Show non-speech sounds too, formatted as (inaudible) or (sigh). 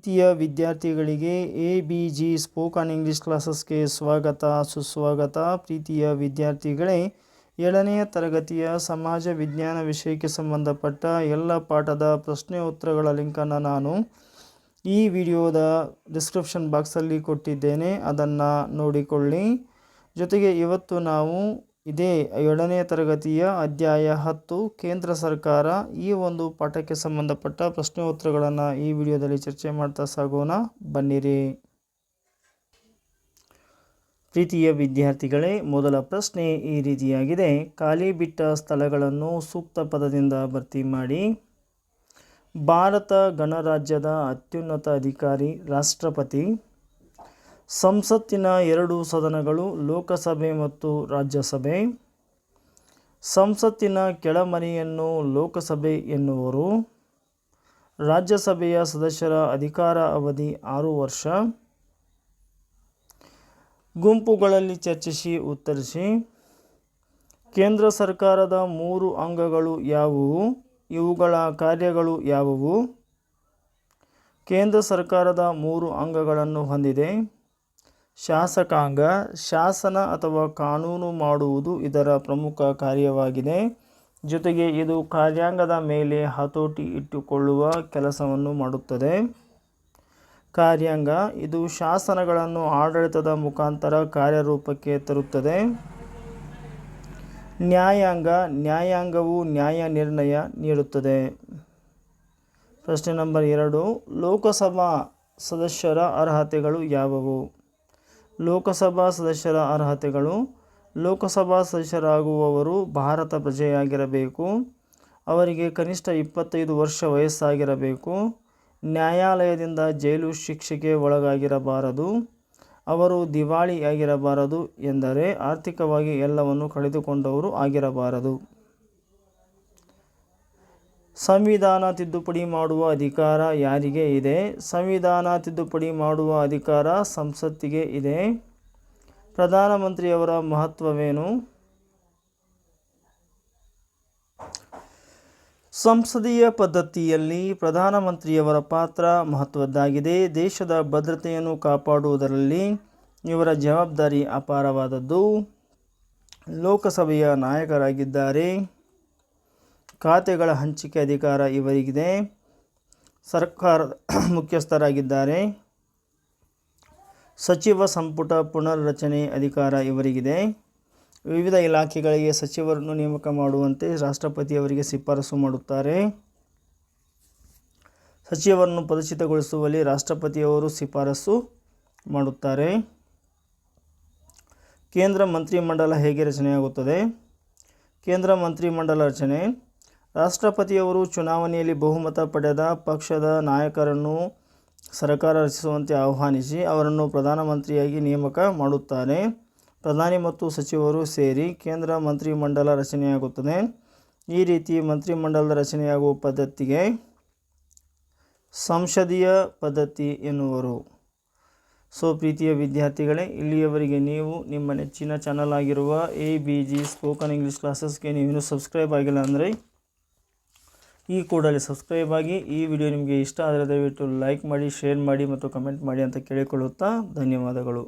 ಪ್ರೀತಿಯ ವಿದ್ಯಾರ್ಥಿಗಳಿಗೆ A B G spoken English ಕ್ಲಾಸಸ್ಗೆ ಸ್ವಾಗತ, ಸುಸ್ವಾಗತ. ಪ್ರೀತಿಯ ವಿದ್ಯಾರ್ಥಿಗಳೇ, ಏಳನೆಯ ತರಗತಿಯ ಸಮಾಜ ವಿಜ್ಞಾನ ವಿಷಯಕ್ಕೆ ಸಂಬಂಧಪಟ್ಟ ಎಲ್ಲ ಪಾಠದ ಪ್ರಶ್ನೆ ಉತ್ತರಗಳ ಲಿಂಕನ್ನು ನಾನು ಈ ವಿಡಿಯೋದ ಡಿಸ್ಕ್ರಿಪ್ಷನ್ ಬಾಕ್ಸಲ್ಲಿ ಕೊಟ್ಟಿದ್ದೇನೆ. ಅದನ್ನು ನೋಡಿಕೊಳ್ಳಿ. ಜೊತೆಗೆ ಇವತ್ತು ನಾವು ಇದೇ ಏಳನೇ ತರಗತಿಯ ಅಧ್ಯಾಯ ಹತ್ತು, ಕೇಂದ್ರ ಸರ್ಕಾರ ಈ ಒಂದು ಪಾಠಕ್ಕೆ ಸಂಬಂಧಪಟ್ಟ ಪ್ರಶ್ನೆ ಉತ್ತರಗಳನ್ನು ಈ ವಿಡಿಯೋದಲ್ಲಿ ಚರ್ಚೆ ಮಾಡ್ತಾ ಸಾಗೋಣ. ಬನ್ನಿರಿ. ಪ್ರೀತಿಯ ವಿದ್ಯಾರ್ಥಿಗಳೇ, ಮೊದಲ ಪ್ರಶ್ನೆ ಈ ರೀತಿಯಾಗಿದೆ. ಖಾಲಿ ಬಿಟ್ಟ ಸ್ಥಳಗಳನ್ನು ಸೂಕ್ತ ಪದದಿಂದ ಭರ್ತಿ ಮಾಡಿ. ಭಾರತ ಗಣರಾಜ್ಯದ ಅತ್ಯುನ್ನತ ಅಧಿಕಾರಿ, ರಾಷ್ಟ್ರಪತಿ ಸಂಸತ್ತಿನ ಎರಡು ಸದನಗಳು ಲೋಕಸಭೆ ಮತ್ತು ರಾಜ್ಯಸಭೆ. ಸಂಸತ್ತಿನ ಕೆಳಮನೆಯನ್ನು ಲೋಕಸಭೆ ಎನ್ನುವರು. ರಾಜ್ಯಸಭೆಯ ಸದಸ್ಯರ ಅಧಿಕಾರ ಅವಧಿ ಆರು ವರ್ಷ. ಗುಂಪುಗಳಲ್ಲಿ ಚರ್ಚಿಸಿ, ಉತ್ತರಿಸಿ. ಕೇಂದ್ರ ಸರ್ಕಾರದ ಮೂರು ಅಂಗಗಳು ಯಾವುವು? ಇವುಗಳ ಕಾರ್ಯಗಳು ಯಾವುವು? ಕೇಂದ್ರ ಸರ್ಕಾರದ ಮೂರು ಅಂಗಗಳನ್ನು ಹೊಂದಿದೆ. ಶಾಸಕಾಂಗ, ಶಾಸನ ಅಥವಾ ಕಾನೂನು ಮಾಡುವುದು ಇದರ ಪ್ರಮುಖ ಕಾರ್ಯವಾಗಿದೆ. ಜೊತೆಗೆ ಇದು ಕಾರ್ಯಾಂಗದ ಮೇಲೆ ಹತೋಟಿ ಇಟ್ಟುಕೊಳ್ಳುವ ಕೆಲಸವನ್ನು ಮಾಡುತ್ತದೆ. ಕಾರ್ಯಾಂಗ, ಇದು ಶಾಸನಗಳನ್ನು ಆಡಳಿತದ ಮುಖಾಂತರ ಕಾರ್ಯರೂಪಕ್ಕೆ ತರುತ್ತದೆ. ನ್ಯಾಯಾಂಗ, ನ್ಯಾಯಾಂಗವು ನ್ಯಾಯ ನಿರ್ಣಯ ನೀಡುತ್ತದೆ. ಪ್ರಶ್ನೆ ನಂಬರ್ ಎರಡು, ಲೋಕಸಭಾ ಸದಸ್ಯರ ಅರ್ಹತೆಗಳು ಯಾವುವು? ಲೋಕಸಭಾ ಸದಸ್ಯರ ಅರ್ಹತೆಗಳು. ಲೋಕಸಭಾ ಸದಸ್ಯರಾಗುವವರು ಭಾರತ ಪ್ರಜೆಯಾಗಿರಬೇಕು. ಅವರಿಗೆ ಕನಿಷ್ಠ ಇಪ್ಪತ್ತೈದು ವರ್ಷ ವಯಸ್ಸಾಗಿರಬೇಕು. ನ್ಯಾಯಾಲಯದಿಂದ ಜೈಲು ಶಿಕ್ಷೆಗೆ ಒಳಗಾಗಿರಬಾರದು. ಅವರು ದಿವಾಳಿಯಾಗಿರಬಾರದು ಎಂದರೆ ಆರ್ಥಿಕವಾಗಿ ಎಲ್ಲವನ್ನು ಕಳೆದುಕೊಂಡವರು ಆಗಿರಬಾರದು. ಸಂವಿಧಾನ ತಿದ್ದುಪಡಿ ಮಾಡುವ ಅಧಿಕಾರ ಯಾರಿಗೆ ಇದೆ? ಸಂವಿಧಾನ ತಿದ್ದುಪಡಿ ಮಾಡುವ ಅಧಿಕಾರ ಸಂಸತ್ತಿಗೆ ಇದೆ. ಪ್ರಧಾನಮಂತ್ರಿಯವರ ಮಹತ್ವವೇನು? ಸಂಸದೀಯ ಪದ್ಧತಿಯಲ್ಲಿ ಪ್ರಧಾನಮಂತ್ರಿಯವರ ಪಾತ್ರ ಮಹತ್ವದ್ದಾಗಿದೆ. ದೇಶದ ಭದ್ರತೆಯನ್ನು ಕಾಪಾಡುವುದರಲ್ಲಿ ಇವರ ಜವಾಬ್ದಾರಿ ಅಪಾರವಾದದ್ದು. ಲೋಕಸಭೆಯ ನಾಯಕರಾಗಿದ್ದಾರೆ. ಖಾತೆಗಳ ಹಂಚಿಕೆ ಅಧಿಕಾರ ಇವರಿಗಿದೆ. ಸರ್ಕಾರ (coughs) ಮುಖ್ಯಸ್ಥರಾಗಿದ್ದಾರೆ. ಸಚಿವ ಸಂಪುಟ ಪುನರ್ರಚನೆ ಅಧಿಕಾರ ಇವರಿಗಿದೆ. ವಿವಿಧ ಇಲಾಖೆಗಳಿಗೆ ಸಚಿವರನ್ನು ನೇಮಕ ಮಾಡುವಂತೆ ರಾಷ್ಟ್ರಪತಿಯವರಿಗೆ ಶಿಫಾರಸು ಮಾಡುತ್ತಾರೆ. ಸಚಿವರನ್ನು ಪದಚಿತಗೊಳಿಸುವಲ್ಲಿ ರಾಷ್ಟ್ರಪತಿಯವರು ಶಿಫಾರಸು ಮಾಡುತ್ತಾರೆ. ಕೇಂದ್ರ ಮಂತ್ರಿಮಂಡಲ ಹೇಗೆ ರಚನೆಯಾಗುತ್ತದೆ? ಕೇಂದ್ರ ಮಂತ್ರಿಮಂಡಲ ರಚನೆ ರಾಷ್ಟ್ರಪತಿಯವರು ಚುನಾವಣೆಯಲ್ಲಿ ಬಹುಮತ ಪಡೆದ ಪಕ್ಷದ ನಾಯಕರನ್ನು ಸರ್ಕಾರ ರಚಿಸುವಂತೆ ಆಹ್ವಾನಿಸಿ ಅವರನ್ನು ಪ್ರಧಾನಮಂತ್ರಿಯಾಗಿ ನೇಮಕ ಮಾಡುತ್ತಾರೆ. ಪ್ರಧಾನಿ ಮತ್ತು ಸಚಿವರು ಸೇರಿ ಕೇಂದ್ರ ಮಂತ್ರಿಮಂಡಲ ರಚನೆಯಾಗುತ್ತದೆ. ಈ ರೀತಿ ಮಂತ್ರಿಮಂಡಲದ ರಚನೆಯಾಗುವ ಪದ್ಧತಿಗೆ ಸಂಸದೀಯ ಪದ್ಧತಿ ಎನ್ನುವರು. ಸೊ, ಪ್ರೀತಿಯ ವಿದ್ಯಾರ್ಥಿಗಳೇ, ಇಲ್ಲಿಯವರೆಗೆ ನೀವು ನಿಮ್ಮ ನೆಚ್ಚಿನ ಚಾನಲ್ ಆಗಿರುವ A B G spoken English ಕ್ಲಾಸಸ್ಗೆ ನೀವಿನ್ನೂ ಸಬ್ಸ್ಕ್ರೈಬ್ ಆಗಿಲ್ಲ ಅಂದರೆ ಈ ಕೂಡಲೇ ಸಬ್ಸ್ಕ್ರೈಬ್ ಆಗಿ ಈ ವಿಡಿಯೋ ನಿಮಗೆ ಇಷ್ಟ ಆದರೆ ದಯವಿಟ್ಟು ಲೈಕ್ ಮಾಡಿ ಶೇರ್ ಮಾಡಿ ಮತ್ತು ಕಮೆಂಟ್ ಮಾಡಿ ಅಂತ ಕೇಳಿಕೊಳ್ಳುತ್ತಾ ಧನ್ಯವಾದಗಳು.